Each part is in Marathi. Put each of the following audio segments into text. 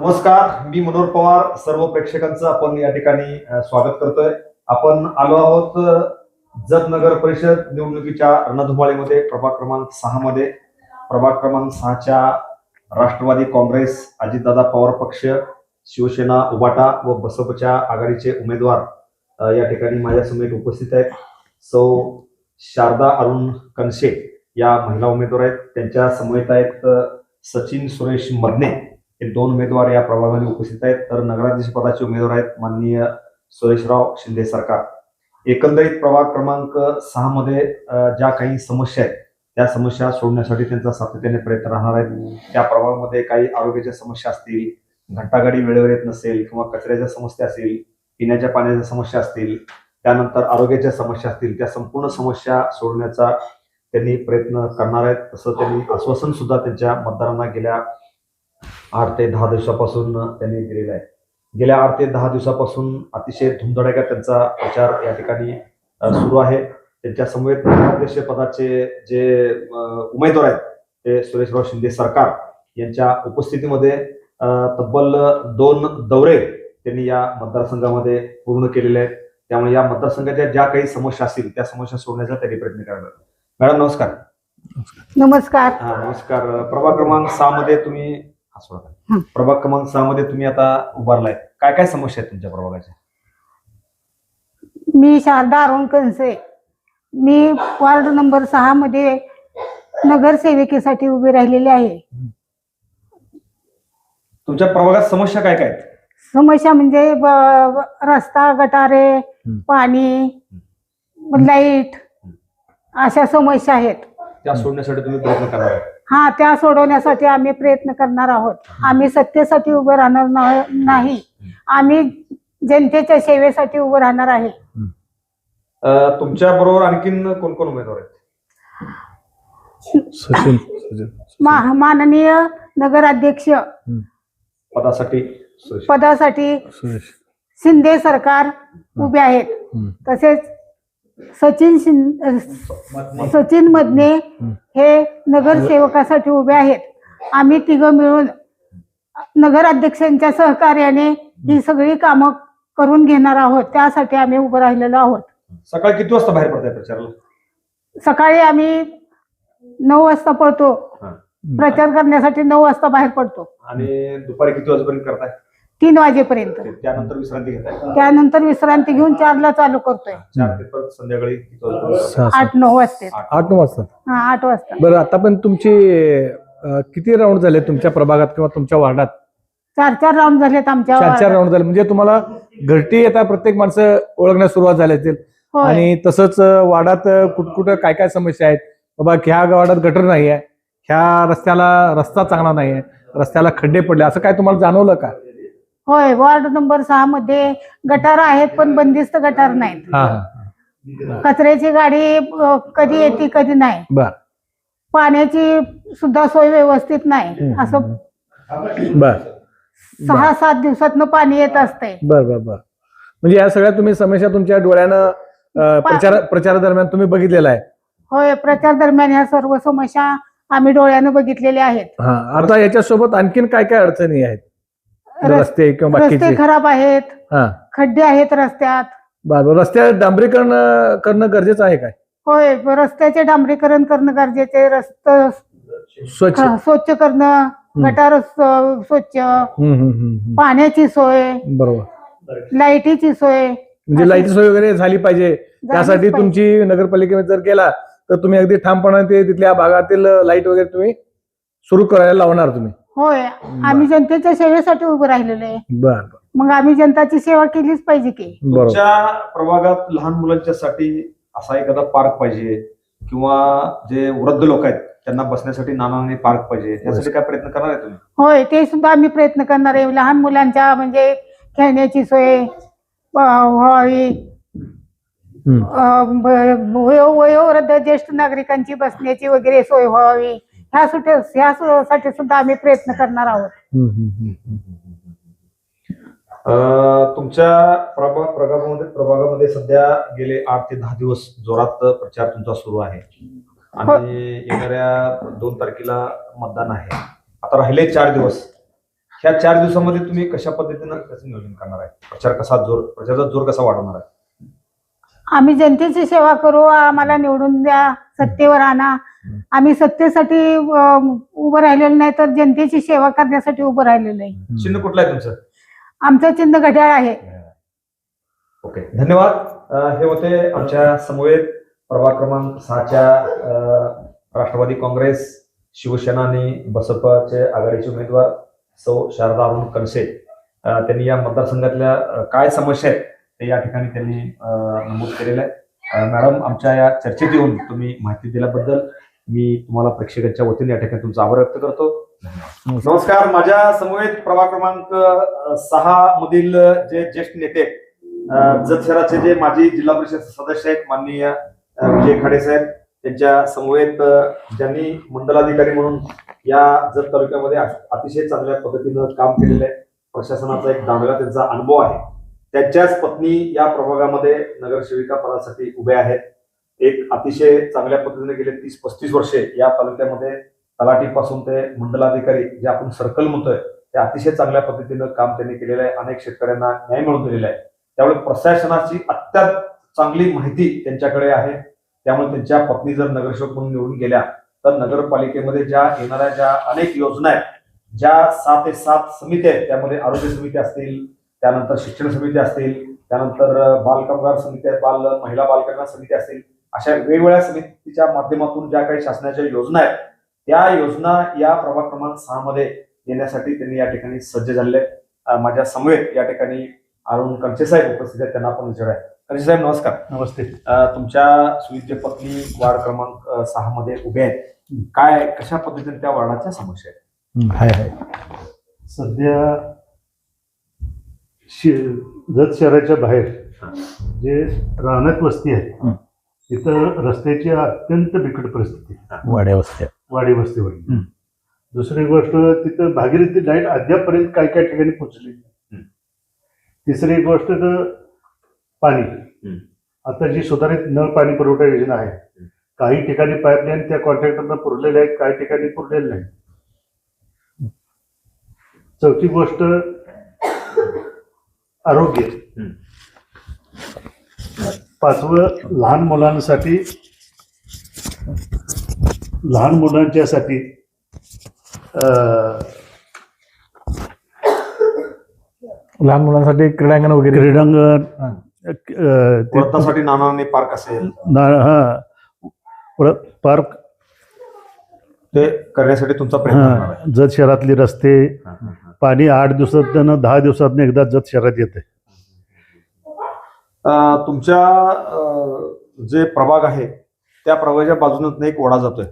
नमस्कार मी मनोहर पवार. सर्व प्रेक्षकांचं आपण या ठिकाणी स्वागत करतोय. आपण आलो आहोत जत नगर परिषद निवडणुकीच्या रणधुमाळीमध्ये प्रभाग क्रमांक सहा मध्ये. प्रभाग क्रमांक सहाच्या राष्ट्रवादी काँग्रेस अजितदादा पवार पक्ष शिवसेना उबाटा व बसपच्या आघाडीचे उमेदवार या ठिकाणी माझ्या समेत उपस्थित आहेत. सौ शारदा अरुण कनशे या महिला उमेदवार आहेत. त्यांच्या समवेत आहेत सचिन सुरेश मदने. हे दोन उमेदवार या प्रभागामध्ये उपस्थित आहेत. तर नगराध्यक्ष पदाचे उमेदवार आहेत माननीय सुरेशराव शिंदे सरकार. एकंदरीत प्रभाग क्रमांक सहा मध्ये ज्या काही समस्या आहेत त्या समस्या सोडण्यासाठी त्यांचा सातत्याने प्रयत्न राहणार आहेत. त्या प्रभागामध्ये काही आरोग्याच्या समस्या असतील घंटागाडी वेळेवर येत नसेल किंवा कचऱ्याच्या समस्या असतील पिण्याच्या पाण्याच्या समस्या असतील त्यानंतर आरोग्याच्या समस्या असतील त्या संपूर्ण समस्या सोडण्याचा त्यांनी प्रयत्न करणार आहेत. तसं त्यांनी आश्वासन सुद्धा त्यांच्या मतदारांना गेल्या आठ ते दहा दिवसापासून त्यांनी दिलेला आहे. गेल्या आठ ते दहा दिवसापासून अतिशय धुमधडाक्यात त्यांचा प्रचार या ठिकाणी सुरू आहे. त्यांच्या समवेत अध्यक्ष पदाचे जे उमेदवार आहेत ते सुरेशराव शिंदे सरकार यांच्या उपस्थितीमध्ये तब्बल दोन दौरे त्यांनी या मतदारसंघामध्ये पूर्ण केलेले आहेत. त्यामुळे या मतदारसंघाच्या ज्या काही समस्या असतील त्या समस्या सोडण्याचा त्यांनी प्रयत्न करणार मॅडम नमस्कार. नमस्कार. नमस्कार. प्रभाग क्रमांक सहा मध्ये तुम्ही हा. प्रभाग क्रमांक सहा मध्ये तुम्ही आता उभारलाय. काय काय समस्या आहेत तुमच्या प्रभागाच्या? मी शारदा अरुण कनसे मी वार्ड नंबर सहा मध्ये नगरसेविकेसाठी उभी राहिलेली आहे. तुमच्या प्रभागात समस्या काय काय आहेत? समस्या म्हणजे ब- ब- रस्ता गटारे पाणी लाइट अशा समस्या आहेत. त्या सोडण्यासाठी तुम्ही प्रयत्न करणार आहे हा त्या सोडवण्यासाठी आम्ही प्रयत्न करणार आहोत. आम्ही सत्तेसाठी उभं राहणार ना- नाही. आम्ही जनतेच्या सेवेसाठी उभं राहणार आहे. तुमच्या बरोबर आणखीन कोण कोण उमेदवार आहेत? माननीय नगराध्यक्ष. पदासाठी. पदासाठी शिंदे सरकार उभे आहेत. तसेच सचिन शिं सचिन मदने हे नगरसेवकासाठी उभे आहेत. आम्ही तिघं मिळून नगराध्यक्षांच्या सहकार्याने ही सगळी कामं करून घेणार आहोत. त्यासाठी आम्ही उभं राहिलेलो आहोत. सकाळी किती वाजता बाहेर पडताय प्रचाराला? सकाळी आम्ही नऊ वाजता पडतो. प्रचार करण्यासाठी नऊ वाजता बाहेर पडतो. आणि दुपारी किती वाजेपर्यंत करताय? तीन वाजेपर्यंत. त्यानंतर विश्रांती घेताय त्यानंतर विश्रांती घेऊन चारला चालू करतोय. चार ते परत संध्याकाळी किती वाजेपर्यंत सहा सात. आठ नऊ वाजते. आठ. नऊ वाजता. हा आठ वाजता. बरं आता पण तुमची अं, किती राऊंड झाले तुमच्या प्रभागात किंवा तुमच्या वार्डात? चार चार राऊंड झालेत आमच्या चार चार वार्डात. राऊंड झाले. म्हणजे तुम्हाला घरटी येता प्रत्येक माणसं ओळखण्यास सुरुवात झाली असेल. होय. आणि तसंच अं, वार्डात अं, कुठकुठं काय काय समस्या आहेत? बाबा ह्या वार्डात गटर नाही आहे ह्या रस्त्याला रस्ता चांगला नाही आहे रस्त्याला खड्डे पडले. असं काय तुम्हाला जाणवलं का? होय वार्ड नंबर सहा मध्ये गटार आहेत पण बंदिस्त गटार नाहीत. हा हा. कचऱ्याची गाडी अ, कधी येते कधी नाही. बर. पाण्याची सुद्धा सोय व्यवस्थित नाही. असं बर. सहा सात दिवसातनं पाणी येत असतंय. बर बर बर. म्हणजे या सगळ्या तुम्ही समस्या तुमच्या डोळ्यानं अं, प्रचार प्रचारादरम्यान तुम्ही बघितलेला आहे. होय प्रचार दरम्यान ह्या सर्व समस्या आम्ही डोळ्यानं बघितलेल्या आहेत. हा आता याच्यासोबत आणखीन काय काय अडचणी आहेत? रस्ते किंवा रस्ते खराब आहेत. खड्डे आहेत रस्त्यात. बरोबर रस्त्या डांबरीकरण करणं गरजेचं आहे काय? होय रस्त्याचे डांबरीकरण करणं गरजेचे रस्त स्वच्छ. स्वच्छ करणं गटार स्व- स्वच्छ. पाण्याची सोय. बरोबर. लाईटीची सोय. म्हणजे लाइट सोय वगैरे झाली पाहिजे. त्यासाठी. तुमची नगरपालिकेमध्ये जर गेला तर तुम्ही अगदी ठामपणाने ते तिथल्या भागातील लाइट वगैरे तुम्ही सुरू करायला लावणार तुम्ही. होय. आम्ही जनतेच्या सेवेसाठी उभं राहिलेलो आहे. बर. मग आम्ही जनताची सेवा केलीच पाहिजे की? बरोबर. तुमच्या प्रभागात लहान मुलांच्यासाठी असा एखादा पार्क पाहिजे किंवा जे वृद्ध लोक आहेत त्यांना बसण्यासाठी नानाने पार्क पाहिजे त्यासाठी काय प्रयत्न करणार आहे तुम्ही? होय ते सुद्धा आम्ही प्रयत्न करणार आहे. लहान मुलांच्या म्हणजे खेळण्याची सोय अ, व्हावी. हम्म. अ, ब- वयो- वयोवृद्ध ज्येष्ठ नागरिकांची बसण्याची वगैरे सोय व्हावी. ह्या सुटे ह्या सु- साठी सुद्धा आम्ही प्रयत्न करणार आहोत. अं, तुमच्या प्रभा प्रभागामध्ये प्रभागामध्ये सध्या गेले आठ ते दहा दिवस जोरात प्रचार तुमचा सुरू आहे. आणि येणाऱ्या दोन तारखेला मतदान आहे. आता राहिले चार दिवस. ह्या चार दिवसामध्ये तुम्ही कशा पद्धतीनं त्याचं नियोजन करणार आहे? प्रचार कसा जोर प्रचाराचा जोर कसा वाढवणार आहे? आम्ही जनतेची सेवा करू आम्हाला निवडून द्या सत्तेवर आणा. आम्ही सत्तेसाठी उभं राहिलेलो नाही तर जनतेची सेवा करण्यासाठी उभं राहिलेलो आहे. चिन्ह कुठलं आहे तुमचं? आमचं चिन्ह घड्याळ आहे. ओके धन्यवाद. अं, हे होते आमच्या समवेत प्रभाग क्रमांक सहाच्या अं, राष्ट्रवादी काँग्रेस शिवसेना आणि बसपाचे आघाडीचे उमेदवार सौ शारदा अरुण कणसे. अं, त्यांनी या मतदारसंघातल्या अं, काय समस्या आहेत ते या ठिकाणी त्यांनी अं, नमूद केलेलं आहे. अं, मॅडम आमच्या या चर्चेत येऊन तुम्ही माहिती दिल्याबद्दल मी तुम्हाला प्रेक्षकांच्या वतीने या ठिकाणी तुमचा आभार व्यक्त करतो. नमस्कार. माझ्या समवेत प्रभाग क्रमांक सहा मधील जे ज्येष्ठ नेते जत शहराचे जे माजी जिल्हा परिषद सदस्य आहेत माननीय विजय खाडे साहेब त्यांच्या समवेत ज्यांनी मंडलाधिकारी म्हणून या जत तालुक्यामध्ये अतिशय चांगल्या पद्धतीनं काम केलेलं आहे. प्रशासनाचा एक दांडगा त्यांचा अनुभव आहे. त्यांच्याच पत्नी या प्रभागामध्ये नगरसेविका पदासाठी उभ्या आहेत. एक अतिशय चांगल्या पद्धतीने गेले तीस पस्तीस वर्षे या तालुक्यामध्ये तलाठीपासून ते मंडलाधिकारी जे आपण सर्कल म्हणतोय ते अतिशय चांगल्या पद्धतीनं काम त्यांनी केलेलं आहे. अनेक शेतकऱ्यांना न्याय मिळवून दिलेला आहे. त्यामुळे प्रशासनाची अत्यंत चांगली माहिती त्यांच्याकडे आहे. त्यामुळे त्यांच्या पत्नी जर नगरसेवक म्हणून निवडून गेल्या तर नगरपालिकेमध्ये ज्या येणाऱ्या ज्या अनेक योजना आहेत ज्या सात ते सात समिती आहेत त्यामध्ये आरोग्य समिती असतील त्यानंतर शिक्षण समिती असतील त्यानंतर बालकामगार समिती आहेत बाल महिला बालकल्याण समिती असतील अशा वेगवेगळ्या समितीच्या माध्यमातून ज्या काही शासनाच्या योजना आहेत त्या योजना या प्रभाग क्रमांक सहा मध्ये येण्यासाठी त्यांनी या ठिकाणी सज्ज झालेले. अं, माझ्या समवेत या ठिकाणी अरुण कंचे साहेब उपस्थित आहेत. त्यांना आपण विचारूया कंचे साहेब नमस्कार. नमस्ते. अं, तुमच्या सुविद्य पत्नी वार्ड क्रमांक सहा मध्ये उभे आहेत. काय कशा पद्धतीने त्या वार्डाच्या समस्या आहेत? हाय सध्या शे- जत शहराच्या बाहेर जे राहण्यात वस्ती आहे तिथं रस्त्याची अत्यंत बिकट परिस्थिती आहे. वाड्या वस्त्या वाडी वस्तीवर हं. दुसरी गोष्ट तिथं भागीरथी लाइट अद्यापर्यंत काय काय ठिकाणी पोहोचली हं. तिसरी गोष्ट तर पाणी हं. आता जी सुधारित नळ पाणी पुरवठा योजना आहे काही ठिकाणी पाईपलाईन त्या कॉन्ट्रॅक्टरना पुरलेल्या आहेत काही ठिकाणी पुरलेल्या नाही चौथी गोष्ट आरोग्य हं. पाचवं लहान मुलांसाठी लहान मुलांच्यासाठी अं, लहान मुलांसाठी क्रीडांगण वगैरे क्रीडांगण. अं, ते- वृत्तासाठी नानाने पार्क असेल ना- हा परत पार्क ते करण्यासाठी तुमचा प्रयत्न असणार आहे. जत शहरातली रस्ते हा, हा, हा. पाणी आठ दिवसातनं दहा दिवसातनं एकदा जत शहरात येते तुमच्या जे प्रभाग आहे त्या प्रभागाच्या बाजूने एक ओढा जातोय.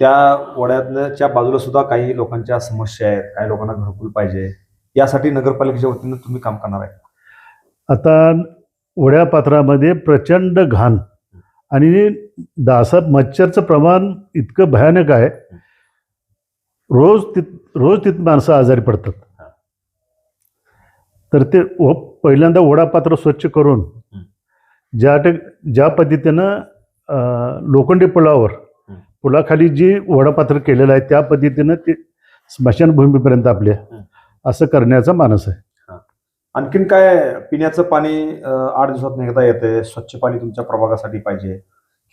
त्या ओढ्याच्या बाजूला सुद्धा काही लोकांच्या समस्या आहेत काही लोकांना घरकुल पाहिजे. यासाठी नगरपालिकेच्या वतीनं तुम्ही काम करणार आहे. आता ओढ्या पात्रामध्ये प्रचंड घाण आणि डासा मच्छरचं प्रमाण इतकं भयानक आहे. रोज तित रोज तिथ माणसं आजारी पडतात. तर ते पहिल्यांदा ओढापात्र स्वच्छ करून ज्या टे ज्या पद्धतीनं लोखंडी पुलावर. पुलाखाली जी ओढापात्र केलेलं आहे त्या पद्धतीनं ते स्मशानभूमीपर्यंत आपल्या. असं करण्याचा मानस आहे. आणखीन काय पिण्याचं पाणी आठ दिवसात एकदा येते स्वच्छ पाणी तुमच्या प्रभागासाठी पाहिजे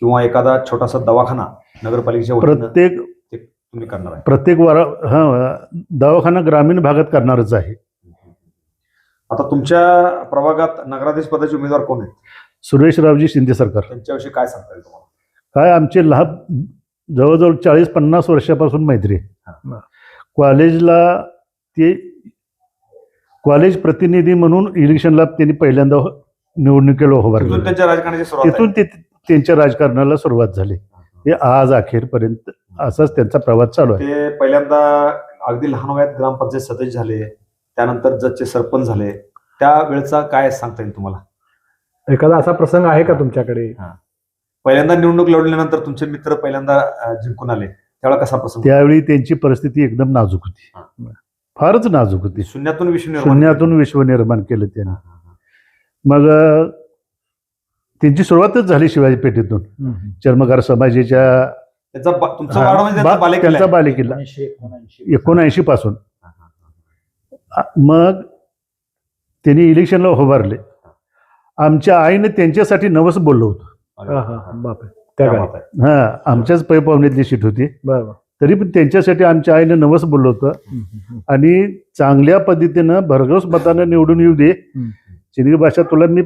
किंवा एखादा छोटासा दवाखाना नगरपालिकेच्या प्रत्येक तुम्ही करणार आहे? प्रत्येक वारा हा दवाखाना ग्रामीण भागात करणारच आहे. आता तुमच्या प्रभागात नगराधीश पदाचे उमेदवार कोण आहेत? सुरेशरावजी शिंदे सरकार. त्यांच्याविषयी काय सांगता येईल तुम्हाला? काय आमचे लहान जवळजवळ चाळीस पन्नास वर्षापासून मैत्री आहे. कॉलेजला ते कॉलेज प्रतिनिधी म्हणून इलेक्शनला त्यांनी पहिल्यांदा निवडणुकीला तिथून उभारलं. तिथून ते त्यांच्या राजकारणाला सुरुवात झाली. हे आज अखेरपर्यंत असाच त्यांचा प्रवास चालू आहे. ते पहिल्यांदा अगदी लहान वयात ग्रामपंचायत सदस्य झाले. त्यानंतर जजचे सरपंच झाले. त्या वेळचा काय सांगता येईल तुम्हाला? एखादा असा प्रसंग आहे का तुमच्याकडे? पहिल्यांदा निवडणूक लढल्यानंतर तुमचे मित्र पहिल्यांदा जिंकून आले. त्यावेळेला कसा प्रसंग? त्यावेळी त्यांची परिस्थिती एकदम नाजूक होती. हा. फारच नाजूक होती. शून्यातून निर्माण शून्यातून विश्व निर्माण केलं. त्यानं. मग त्यांची सुरुवातच झाली शिवाजी पेठेतून. चर्मकार समाजाच्या त्याचा बालेकिल्ला एकोणऐंशी पासून. मग त्यांनी इलेक्शनला उभारले. आमच्या आईने त्यांच्यासाठी नवस बोललो होतं. हा, हा, बापरे. हा आमच्याच पै पाहुण्यातली सीट होती. तरी पण त्यांच्यासाठी आमच्या आईने नवस बोललं होतं. आणि चांगल्या पद्धतीनं भरघोस मतानं निवडून येऊ दे. चिनी भाषा तुला मी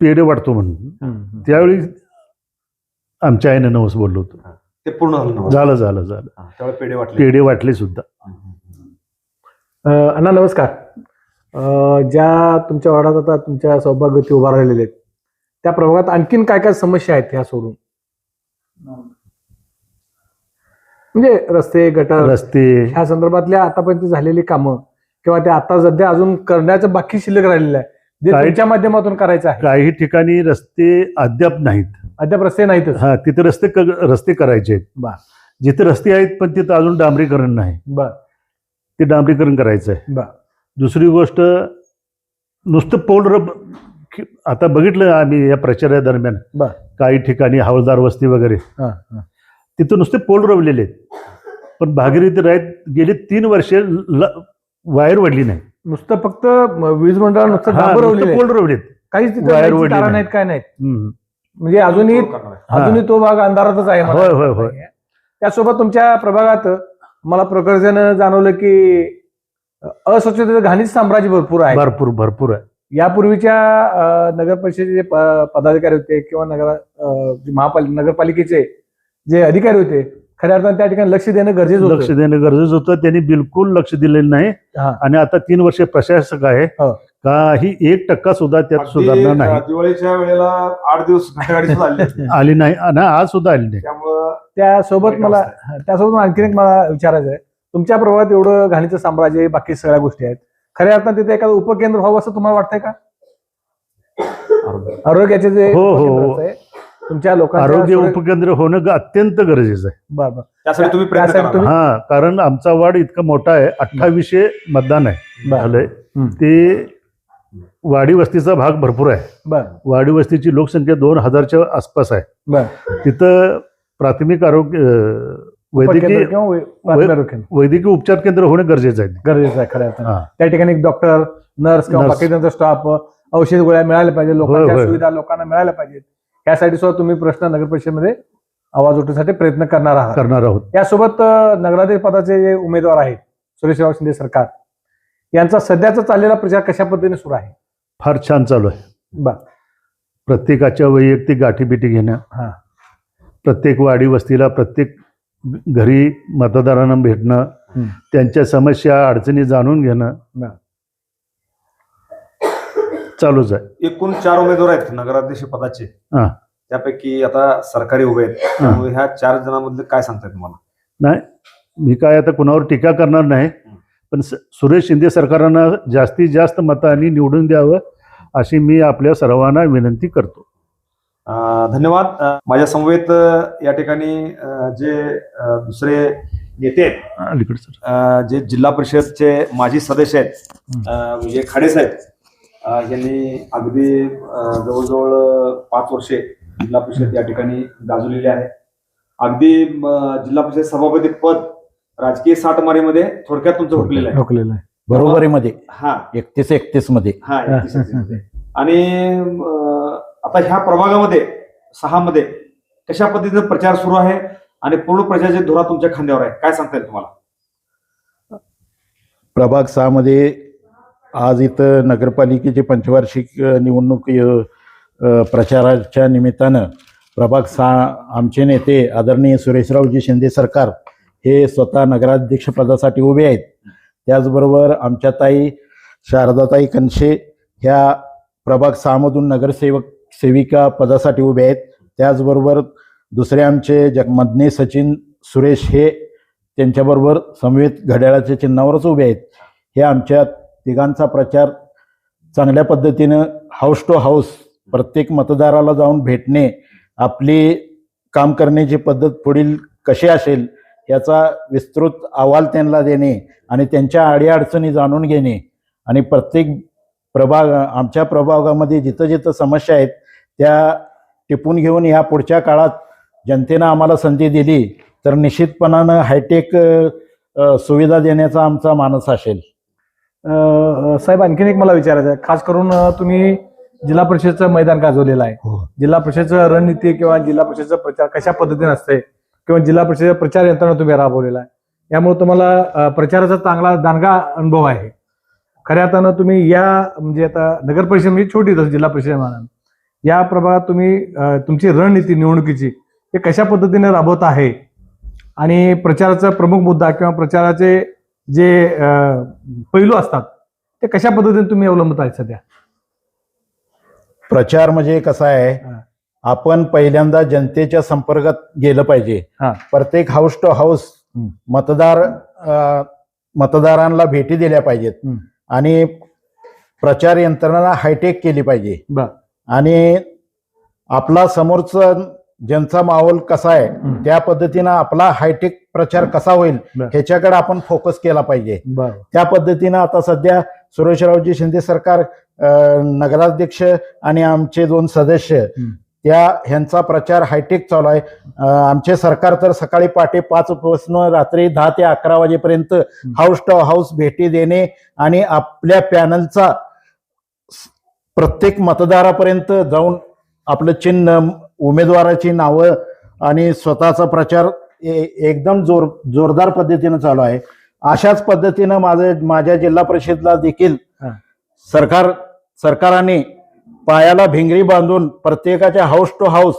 पेढे वाटतो म्हणून. त्यावेळी आमच्या आईने नवस बोललो होतो. ते पूर्ण झालं. झालं झालं पेढे वाटले. सुद्धा. अण्णा नमस्कार. ज्या तुमच्या वार्डात आता तुमच्या सौभाग्यवती उभा राहिलेले आहेत त्या प्रभागात आणखीन काय काय समस्या आहेत ह्या सोडून? म्हणजे रस्ते गटर रस्ते. ह्या संदर्भातल्या आतापर्यंत झालेली कामं किंवा ते आता सध्या अजून करण्याचं बाकी शिल्लक राहिलेलं आहे जे तुमच्या माध्यमातून करायचं आहे. काही ठिकाणी रस्ते अद्याप नाहीत. अद्याप रस्ते नाहीतच. हा तिथे रस्ते क- रस्ते करायचे आहेत. बर. जिथे रस्ते आहेत पण तिथं अजून डांबरीकरण नाही. बर. ते डांबरीकरण करायचं आहे. दुसरी गोष्ट नुसतं पौल रब की- आता बघितलं आम्ही या प्रचारादरम्यान बर. काही ठिकाणी हवालदार वस्ती वगैरे हा, हा. तिथं नुसते पोल रवलेले आहेत पण भागीरथी राहत गेली तीन वर्षे वायर वडली नाही नुसतं फक्त वीज मंडळ नुसतं. पोल रवलेत काहीच तिथे वायर वडली. नाहीत काय नाहीत. म्हणजे अजूनही. अजूनही तो भाग अंधारातच आहे मला. होय होय होय त्यासोबत तुमच्या प्रभागात मला प्रकर्षानं जाणवलं की अस्वच्छतेचं घाणीच साम्राज्य भरपूर आहे. भरपूर भरपूर आहे. यापूर्वीच्या नगर परिषदेचे पदाधिकारी होते किंवा नगर महापालिका नगरपालिकेचे जे अधिकारी होते खऱ्या अर्थाने त्या ठिकाणी लक्ष देणं गरजेचं लक्ष देणं गरजेचं होतं. त्यांनी बिलकुल लक्ष दिलेलं नाही. आणि आता तीन वर्षे प्रशासक आहे. हो. काही एक टक्का सुद्धा त्यात सुधारणा नाही. दिवाळीच्या वेळेला आठ दिवस आली नाही. आणि आज सुद्धा आली नाही. त्यामुळं त्यासोबत मला त्यासोबत आणखीन एक मला विचारायचं आहे तुमच्या प्रभागात एवढं घाणीचं साम्राज्य आहे, बाकी सगळ्या गोष्टी आहेत. खऱ्या अर्थात तिथे एखादं उपकेंद्र व्हावं असं तुम्हाला वाटतंय का? आरोग्याचे जे हो, हो, आहे, तुमच्या लोकांच्या आरोग्य उपकेंद्र होणं अत्यंत गरजेचं आहे. बरं बरं. त्यासाठी तुम्ही हा कारण आमचा वार्ड इतका मोठा आहे अठ्ठावीसशे मतदान आहे. झालंय. ते वाडी वस्तीचा भाग भरपूर आहे. वाडी वस्तीची लोकसंख्या दोन हजारच्या आसपास आहे. तिथं प्राथमिक आरोग्य वैद्यकीय. वैद्यकीय उपचार केंद्र होणं गरजेचं आहे. गरजेचं आहे खऱ्या. त्या ठिकाणी डॉक्टर नर्स किंवा स्टाफ औषध गोळ्या मिळाल्या पाहिजे लोकांच्या. सुविधा लोकांना मिळाल्या पाहिजेत. यासाठी सुद्धा तुम्ही प्रश्न नगर परिषदेमध्ये आवाज उठवण्यासाठी प्रयत्न करणार आहात. करणार आहोत. यासोबत नगराध्यक्ष पदाचे जे उमेदवार आहेत सुरेशराव शिंदे सरकार यांचा सध्याचा चाललेला प्रचार कशा पद्धतीने सुरू आहे? फार छान चालू आहे. बर प्रत्येकाच्या वैयक्तिक गाठीबिटी घेणं हा. प्रत्येक वाडी वस्तीला प्रत्येक घरी मतदारांना भेटणं. त्यांच्या समस्या अडचणी जाणून घेणं. चालूच आहे. एकूण चार उमेदवार आहेत नगराध्यक्ष पदाचे. हा. त्यापैकी आता सरकारी उभे आहेत. त्यामुळे ह्या चार जणांमधले काय सांगताय तुम्हाला? नाही मी काय आता कुणावर टीका करणार नाही. पण सुरेश शिंदे सरकारांना जास्तीत जास्त मतांनी निवडून द्यावं अशी मी आपल्या सर्वांना विनंती करतो. धन्यवाद. माझ्या समवेत या ठिकाणी जे दुसरे नेते आहेत जे जिल्हा परिषदचे माजी सदस्य आहेत विजय खाडे साहेब यांनी अगदी जवळजवळ पाच वर्षे जिल्हा परिषद या ठिकाणी गाजवलेली आहे. अगदी जिल्हा परिषद सभापती पद राजकीय साठमारीमध्ये थोडक्यात तुमचं हुकलेलं आहे. ठोकलेलं आहे. बरोबरीमध्ये. हा. एकतीस एकतीसमध्ये हा एकतीस एकतीस. आणि अं, आता ह्या प्रभागामध्ये सहा मध्ये कशा पद्धतीने प्रचार सुरू आहे? आणि पूर्ण प्रचाराची धुरा तुमच्या खांद्यावर आहे. काय सांगता येईल तुम्हाला? प्रभाग सहा मध्ये आज इथं नगरपालिकेची पंचवार्षिक अ, निवडणूक अ, प्रचाराच्या निमित्तानं प्रभाग सहा आमचे नेते आदरणीय सुरेशरावजी शिंदे सरकार हे स्वतः नगराध्यक्ष पदासाठी उभे आहेत. त्याचबरोबर आमच्या ताई शारदाताई कनशे ह्या प्रभाग सहामधून नगरसेवक सेविका पदासाठी उभे आहेत. त्याचबरोबर दुसरे आमचे जगमदने सचिन सुरेश हे त्यांच्याबरोबर समवेत घड्याळाच्या चिन्हावरच उभे आहेत. हे आमच्या तिघांचा प्रचार चांगल्या पद्धतीनं हाऊस टू हाऊस प्रत्येक मतदाराला जाऊन भेटणे आपली काम करण्याची पद्धत पुढील कशी असेल याचा विस्तृत अहवाल त्यांना देणे आणि त्यांच्या अडीअडचणी जाणून घेणे. आणि प्रत्येक प्रभाग आमच्या प्रभागामध्ये जिथं जिथं समस्या आहेत त्या टिपून घेऊन ह्या पुढच्या काळात जनतेनं आम्हाला संधी दिली तर निश्चितपणानं हायटेक सुविधा देण्याचा आमचा मानस असेल. साहेब आणखीन एक मला विचारायचं आहे. खास करून तुम्ही जिल्हा परिषदचं मैदान गाजवलेलं आहे. हो. जिल्हा परिषदचं रणनीती किंवा जिल्हा परिषदचा प्रचार कशा पद्धतीने असते किंवा जिल्हा परिषद प्रचार यंत्रणा तुम्ही राबवलेला आहे. यामुळे तुम्हाला प्रचाराचा चांगला दांडगा अनुभव आहे. खऱ्या अर्थानं तुम्ही या म्हणजे आता नगर परिषद म्हणजे छोटी जिल्हा परिषद म्हणा. या प्रभागात तुम्ही तुमची रणनीती निवडणुकीची हे कशा पद्धतीने राबवत आहे? आणि प्रचाराचा प्रमुख मुद्दा किंवा प्रचाराचे जे पैलू असतात ते कशा पद्धतीने तुम्ही अवलंबत आहेत सध्या? प्रचार म्हणजे कसा आहे. आपण पहिल्यांदा जनतेच्या संपर्कात गेलं पाहिजे हा. प्रत्येक हाऊस टू हाऊस. मतदार अं, मतदारांना भेटी दिल्या पाहिजेत. आणि प्रचार यंत्रणा हायटेक केली पाहिजे बर. आणि आपला समोरचा ज्यांचा माहोल कसा आहे. त्या पद्धतीनं आपला हायटेक प्रचार कसा होईल बर. ह्याच्याकडे आपण फोकस केला पाहिजे बरं त्या पद्धतीनं आता सध्या सुरेशरावजी शिंदे सरकार अं, नगराध्यक्ष आणि आमचे दोन सदस्य. त्या ह्यांचा प्रचार हायटेक चालू आहे. आमचे सरकार तर सकाळी पहाटे पाच पासून रात्री दहा ते अकरा वाजेपर्यंत हाऊस टू हाऊस भेटी देणे आणि आपल्या पॅनलचा प्रत्येक मतदारापर्यंत जाऊन आपलं चिन्ह उमेदवाराची नावं आणि स्वतःचा प्रचार एकदम जोर जोरदार पद्धतीनं चालू आहे. अशाच पद्धतीनं माझं माझ्या जिल्हा परिषदला देखील. सरकार सरकाराने पायाला भिंगरी बांधून प्रत्येकाच्या हाऊस टू हाऊस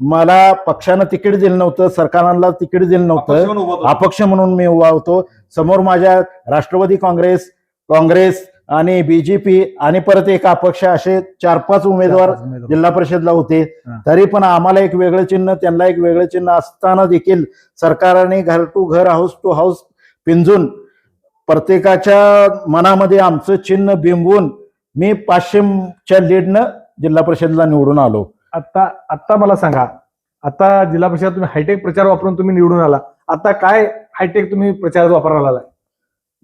मला पक्षानं तिकीट दिलं नव्हतं सरकारांना तिकीट दिलं नव्हतं. अपक्ष म्हणून मी उभा होतो समोर माझ्या राष्ट्रवादी काँग्रेस काँग्रेस आणि बीजेपी आणि परत एक अपक्ष असे चार पाच उमेदवार जिल्हा परिषदला होते. तरी पण आम्हाला एक वेगळं चिन्ह त्यांना एक वेगळं चिन्ह असताना देखील सरकारने घर टू घर हाऊस टू हाऊस पिंजून प्रत्येकाच्या मनामध्ये आमचं चिन्ह बिंबवून मी पाचशेच्या लीडनं जिल्हा परिषदला निवडून आलो. आता आता मला सांगा. आता जिल्हा परिषद तुम्ही हायटेक प्रचार वापरून तुम्ही निवडून आला. आता काय हायटेक तुम्ही प्रचारात वापरायला आलाय?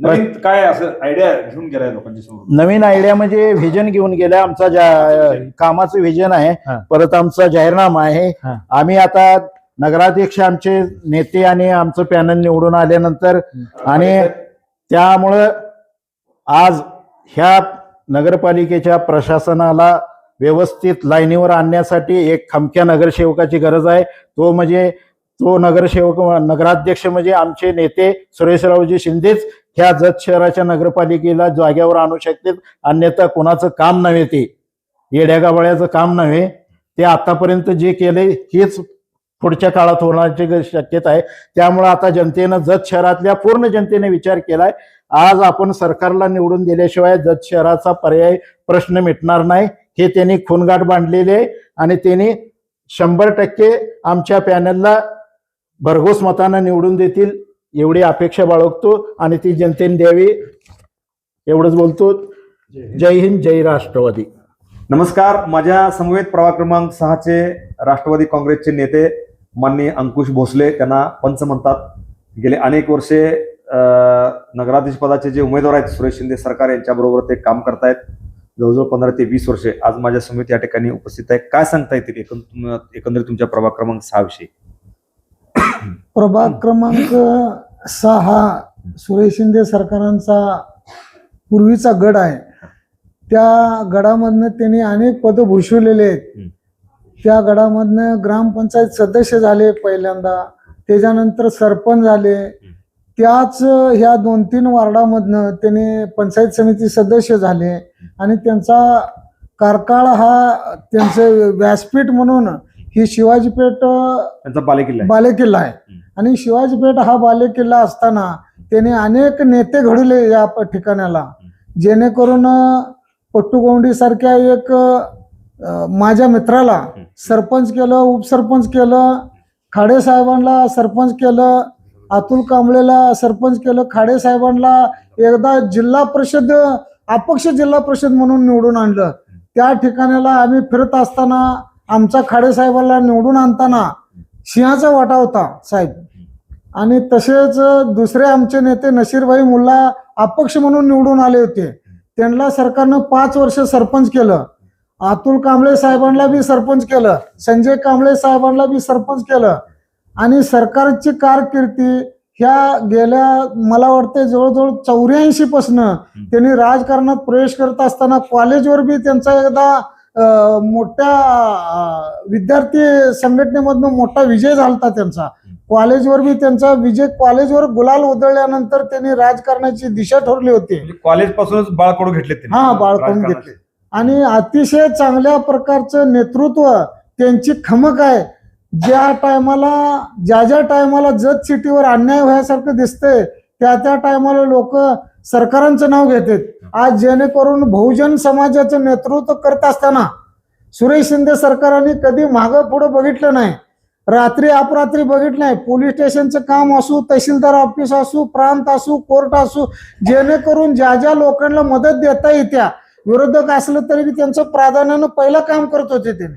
नवीन काय असं आयडिया घेऊन गेलाय लोकांच्या समोर? नवीन आयडिया म्हणजे व्हिजन घेऊन गेल्या आमचा जा- कामाचं व्हिजन आहे. हा. परत आमचा जाहीरनामा आहे. हा. आम्ही आता नगराध्यक्ष आमचे नेते आणि आमचं पॅनल निवडून आल्यानंतर आणि त्यामुळं आज ह्या नगरपालिकेच्या प्रशासनाला व्यवस्थित लाईनीवर आणण्यासाठी एक खमक्या नगरसेवकाची गरज आहे. तो म्हणजे तो नगरसेवक नगराध्यक्ष म्हणजे आमचे नेते सुरेशरावजी शिंदेच. ह्या जत शहराच्या नगरपालिकेला जाग्यावर आणू शकतील. अन्यथा कोणाचं काम नव्हे ते. येड्यागाबळ्याचं काम नव्हे. ते आतापर्यंत जे केले हेच पुढच्या काळात होण्याची शक्यता आहे. त्यामुळे आता जनतेनं जत शहरातल्या पूर्ण जनतेने विचार केलाय. आज आपण सरकारला निवडून दिल्याशिवाय जत शहराचा पर्याय प्रश्न मिटणार नाही. हे त्यांनी खूनगाठ बांधलेले आहे आणि त्यांनी शंभर टक्के आमच्या पॅनलला भरघोस मतानं निवडून देतील एवढी अपेक्षा बाळगतो आणि ती जनतेने द्यावी. एवढंच बोलतो. जय हिंद जय राष्ट्रवादी. नमस्कार. माझ्या समवेत प्रवाह क्रमांक सहाचे राष्ट्रवादी काँग्रेसचे नेते माननीय अंकुश भोसले त्यांना पंच म्हणतात. गेले अनेक वर्षे नगराधीश पदाचे जे उमेदवार आहेत सुरेश शिंदे सरकार यांच्याबरोबर ते काम करतायत. जवळजवळ पंधरा ते वीस वर्षे आज माझ्या समिती या ठिकाणी उपस्थित आहे काय सांगता येतील एकं- एकंदरीत तुमच्या प्रभाग क्रमांक सहा विषयी? प्रभाग क्रमांक सहा सुरेश शिंदे सरकारांचा पूर्वीचा गड आहे. त्या गडामधनं त्यांनी अनेक पदं भूषवलेले आहेत. त्या गडामधनं ग्रामपंचायत सदस्य झाले पहिल्यांदा. त्याच्यानंतर सरपंच झाले. त्याच ह्या दोन तीन वार्डामधनं त्यांनी पंचायत समिती सदस्य झाले आणि त्यांचा कारकाळ हा त्यांचं व्यासपीठ म्हणून ही शिवाजीपेठ त्यांचा बालेकिल्ला आहे. बालेकिल्ला आहे. आणि शिवाजीपेठ हा बालेकिल्ला असताना त्याने अनेक नेते घडवले या प- ठिकाणाला जेणेकरून अं, पट्टू गौंडी सारख्या एक अं, माझ्या मित्राला सरपंच केलं उपसरपंच केलं खाडे साहेबांना सरपंच केलं अतुल कांबळेला सरपंच केलं खाडे साहेबांना एकदा जिल्हा परिषद अपक्ष जिल्हा परिषद म्हणून निवडून आणलं. त्या ठिकाणाला आम्ही फिरत असताना आमचा खाडे साहेबांना निवडून आणताना सिंहाचा वाटा होता साहेब. आणि तसेच दुसरे आमचे नेते नशीरभाई मुल्ला अपक्ष म्हणून निवडून आले होते. त्यांना सरकारनं पाच वर्ष सरपंच केलं. अतुल कांबळे साहेबांना बी सरपंच केलं. संजय कांबळे साहेबांना बी सरपंच केलं. आणि सरकारची कारकिर्दी ह्या गेल्या मला वाटतं जवळजवळ चौऱ्याऐंशी पासन त्यांनी राजकारणात प्रवेश करत असताना कॉलेजवर बी त्यांचा एकदा मोठ्या विद्यार्थी संघटनेमधनं मोठा विजय झालता त्यांचा कॉलेजवर बी त्यांचा विजय कॉलेजवर गुलाल उधळल्यानंतर त्यांनी राजकारणाची दिशा ठरली होती म्हणजे कॉलेज पासूनच बाळकडू घेतले. हा, बाळकडू राजकारणाचे. घेतले. आणि अतिशय चांगल्या प्रकारचं नेतृत्व त्यांची खमक आहे ज्या टायमाला ज्या ज्या टायमाला जत सिटीवर अन्याय व्हायसारखं दिसतंय त्या त्या टायमाला लोक सरकारांचं नाव घेतात. आज जेणेकरून बहुजन समाजाचं नेतृत्व करत असताना सुरेश शिंदे सरकारांनी कधी मागं पुढे बघितलं नाही. रात्री अपरात्री बघितलं नाही. पोलीस स्टेशनचं काम असू तहसीलदार ऑफिस असू प्रांत असू कोर्ट असू जेणेकरून ज्या ज्या लोकांना मदत देता येत्या विरोधक असलं तरी त्यांचं प्राधान्यानं पहिलं काम करत होते त्याने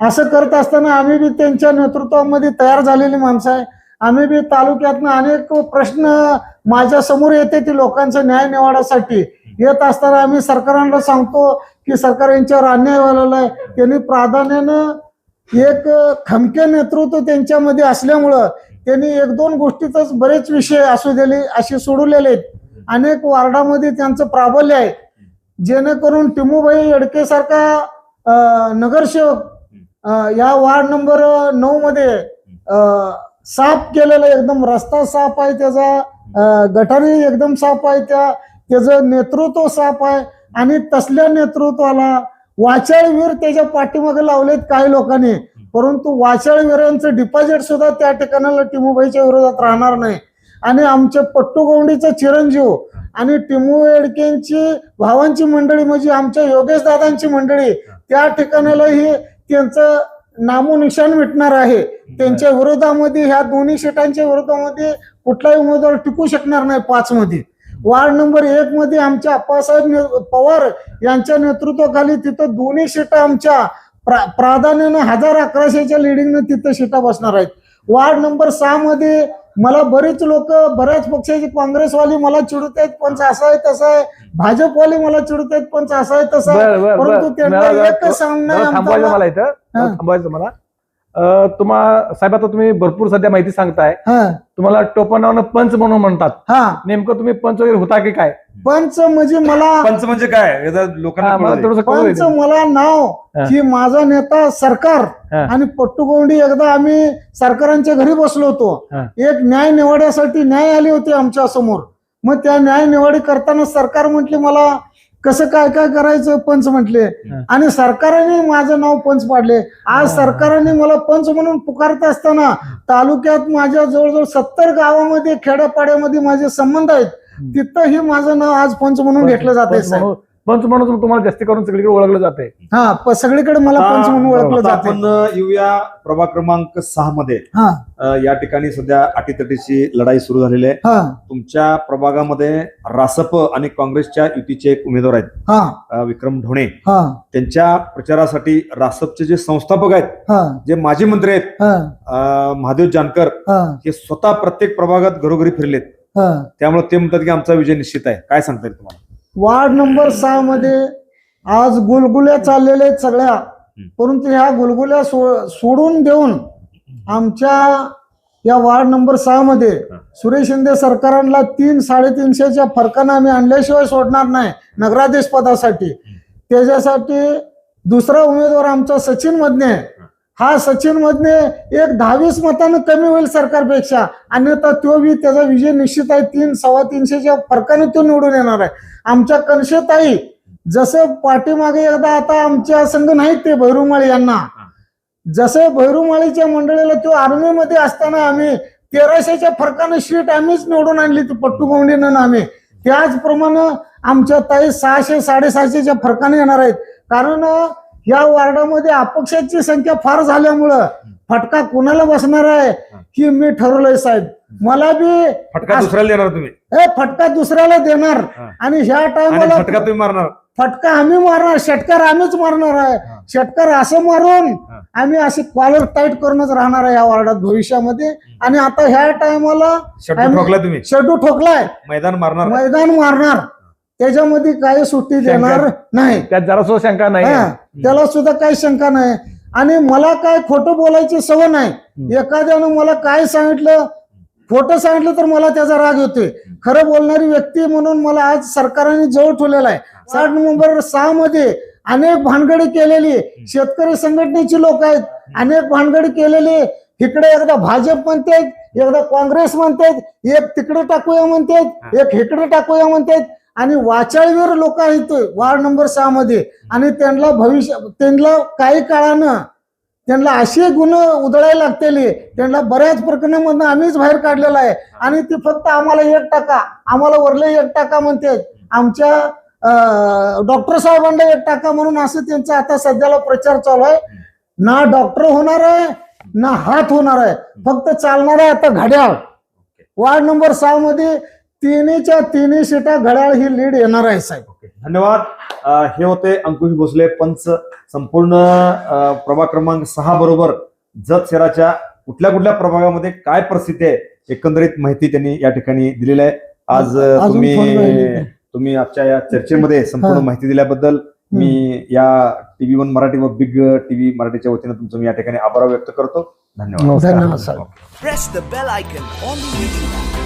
असं करत असताना आम्ही बी त्यांच्या नेतृत्वामध्ये तयार झालेली माणसं आहे. आम्ही बी तालुक्यातनं अनेक प्रश्न माझ्यासमोर येते ती लोकांचा न्याय निवाडासाठी येत असताना आम्ही सरकारांना सांगतो की सरकार यांच्यावर अन्याय व्हायला आहे. त्यांनी प्राधान्यानं एक खमके नेतृत्व त्यांच्यामध्ये असल्यामुळं त्यांनी एक दोन गोष्टीतच बरेच विषय असू दिले असे सोडवलेले आहेत. अनेक वार्डामध्ये त्यांचं प्राबल्य आहे. जेणेकरून टिमूबाई येडकेसारखा नगरसेवक या वार्ड नंबर नऊ मध्ये साफ केलेला एकदम रस्ता साफ आहे त्याचा गटारी एकदम साफ आहे त्या त्याचं नेतृत्व साफ आहे आणि तसल्या नेतृत्वाला वाचाळवीर त्याच्या पाठीमागे लावलेत काही लोकांनी. परंतु वाचाळवीरांचं डिपॉझिट सुद्धा त्या ठिकाणाला टिमूबाईच्या विरोधात राहणार नाही. आणि आमचे पट्टू गोंडीचा चिरंजीव आणि टिमू येडकेंची भावांची मंडळी म्हणजे आमच्या योगेश दादांची मंडळी त्या ठिकाणाला ही त्यांचं नामोनिशान मिटणार आहे. त्यांच्या विरोधामध्ये ह्या दोन्ही सीटांच्या विरोधामध्ये कुठलाही उमेदवार टिकू शकणार नाही पाच मध्ये वार्ड नंबर एक मध्ये आमच्या अप्पासाहेब पवार यांच्या नेतृत्वाखाली तिथं दोन्ही सीटा आमच्या प्रा- प्राधान्यानं हजार अकराशेच्या लिडिंगनं तिथं सीटा बसणार आहेत. वार्ड नंबर सहा मध्ये मला बरेच लोक बऱ्याच पक्षाची काँग्रेसवाली मला चिडत आहेत पण असं आहे तसं आहे. भाजपवाले मला चिडत आहेत पण असं आहे तसं आहे. परंतु त्यांना एकच सांगणं थांबवायचं मला इथं. थांबवायचं मला. तुम्हा साहेब आता तुम्ही भरपूर सध्या माहिती सांगताय. हा. तुम्हाला टोपण नावानं पंच म्हणून म्हणतात. हा. नेमकं तुम्ही पंच वगैरे होता की काय? पंच म्हणजे मला पंच म्हणजे काय? लोकांना हा, पंच. मला नाव. की माझा नेता सरकार. आणि पट्टुगोंडी एकदा आम्ही सरकारांच्या घरी बसलो होतो. एक न्याय निवाड्यासाठी न्याय आली होती आमच्यासमोर. मग त्या न्याय निवाडी करताना सरकार म्हटले मला कसं काय काय करायचं? पंच म्हटले. आणि सरकारने माझं नाव पंच पाडले. आज सरकारने मला पंच म्हणून पुकारत असताना तालुक्यात माझ्या जवळजवळ सत्तर गावामध्ये खेड्यापाड्यामध्ये माझे संबंध आहेत. तिथंही माझं नाव आज पंच म्हणून घेतलं जाते म्हणून पंच म्हणून तुम्हाला जास्ती करून सगळीकडे ओळखलं जाते. हा प- सगळीकडे मला पंच म्हणून ओळखलं आता जाते. आपण येऊया प्रभाग क्रमांक सहा मध्ये. हा. अ, या ठिकाणी सध्या अटीतटीची लढाई सुरू झालेली आहे. हा. तुमच्या प्रभागामध्ये रासप आणि काँग्रेसच्या युतीचे एक उमेदवार आहेत. हा. अ, विक्रम ढोणे. हा. त्यांच्या प्रचारासाठी रासपचे जे संस्थापक आहेत हा. जे माजी मंत्री आहेत हा. अ, महादेव जानकर हा. हे स्वतः प्रत्येक प्रभागात घरोघरी फिरलेत. हा. त्यामुळे ते म्हणतात की आमचा विजय निश्चित आहे. काय सांगता येईल तुम्हाला? वार्ड नंबर सहा मध्ये आज गुलगुल्या चाललेल्या आहेत सगळ्या. परंतु ह्या गुलगुल्या सोडून देऊन आमच्या या वार्ड नंबर सहा मध्ये सुरेश शिंदे सरकारांना तीन साडेतीनशेच्या फरकानं आम्ही आणल्याशिवाय सोडणार नाही नगराधीश पदासाठी त्याच्यासाठी दुसरा उमेदवार आमचा सचिन मधने हा. सचिन मधने एक दहावीस मतानं कमी होईल सरकारपेक्षा. अन्यथा तो बी त्याचा विजय निश्चित आहे. तीन सव्वा तीनशेच्या फरकाने तो निवडून येणार आहे. आमच्या कनशेताई जसं पाठीमागे एकदा आता आमच्या संघ नाहीत ते भैरुमाळी यांना. जसे भैरुमाळीच्या मंडळीला तो आर्मीमध्ये असताना आम्ही तेराशेच्या फरकाने शीट आम्हीच निवडून आणली ती पट्टू गोंडीनं आम्ही. त्याचप्रमाणे आमच्या ताई सहाशे साडेसहाशेच्या फरकाने येणार आहेत. कारण या वार्डामध्ये अपक्षाची संख्या फार झाल्यामुळं फटका कुणाला बसणार आहे ही मी ठरवलंय साहेब. मला बी फटका दुसऱ्याला देणार तुम्ही. हे फटका दुसऱ्याला देणार. हा. आणि ह्या आणि टायमाला फटका तुम्ही मारणार. फटका आम्ही मारणार षटकार आम्हीच मारणार आहे. षटकार असं मारून हा. आम्ही असे कॉलर टाईट करूनच राहणार आहे या वार्डात भविष्यामध्ये. आणि आता ह्या टायमाला शट्टू आम्ही- ठोकला तुम्ही. शेडू ठोकलाय. मैदान मारणार. मैदान मारणार. त्याच्यामध्ये काही सुट्टी देणार नाही. त्यात जरा सुद्धा शंका नाही हा, त्याला सुद्धा काही शंका नाही. आणि मला काय खोटं बोलायची सवय नाही. एखाद्यानं मला काय सांगितलं फोटो सांगितलं तर मला त्याचा राग येतोय. खरं बोलणारी व्यक्ती म्हणून मला आज सरकारने जवळ ठेवलेला आहे. साठ नोव्हेंबर सहा मध्ये अनेक भानगडी केलेली शेतकरी संघटनेची लोक आहेत. अनेक भानगडी केलेली इकडे एकदा भाजप म्हणतायत एकदा काँग्रेस म्हणतायत एक तिकडे टाकूया म्हणतायत एक इकडे टाकूया म्हणतायत आणि वाचाळीवर लोक आहेत वार्ड नंबर सहा मध्ये. आणि त्यांना भविष्य त्यांना काही काळानं त्यांना असे गुण उधळायला लागतील. त्यांना बऱ्याच प्रकरणामधनं आम्हीच बाहेर काढलेला आहे. आणि ते फक्त आम्हाला एक टाका. आम्हाला वरले एक टाका म्हणतात आमच्या डॉक्टर साहेबांना एक टाका म्हणून असं त्यांचा आता सध्याला प्रचार चालू आहे. ना डॉक्टर होणार आहे ना हात होणार आहे. फक्त चालणार आहे आता घड्याळ. वार्ड नंबर सहा मध्ये तिन्हीच्या तिन्ही सीटा घड्याळ ही लीड येणार आहे साहेब. ओके. धन्यवाद. अ, हे होते अंकुश भोसले पंच संपूर्ण अ, प्रभाग क्रमांक सहा बरोबर जत शहराच्या कुठल्या कुठल्या प्रभागामध्ये काय परिस्थिती आहे एकंदरीत माहिती त्यांनी या ठिकाणी दिलेली आहे. आज अ, अजून फोन तुम्ही. तुम्ही आजच्या या चर्चेमध्ये संपूर्ण हा. माहिती दिल्याबद्दल मी या टीव्ही वन मराठी व बिग टीव्ही मराठीच्या वतीनं तुमचं मी या ठिकाणी आभार व्यक्त करतो. धन्यवाद. धन्यवाद साहेब. Press the bell icon on the YouTube app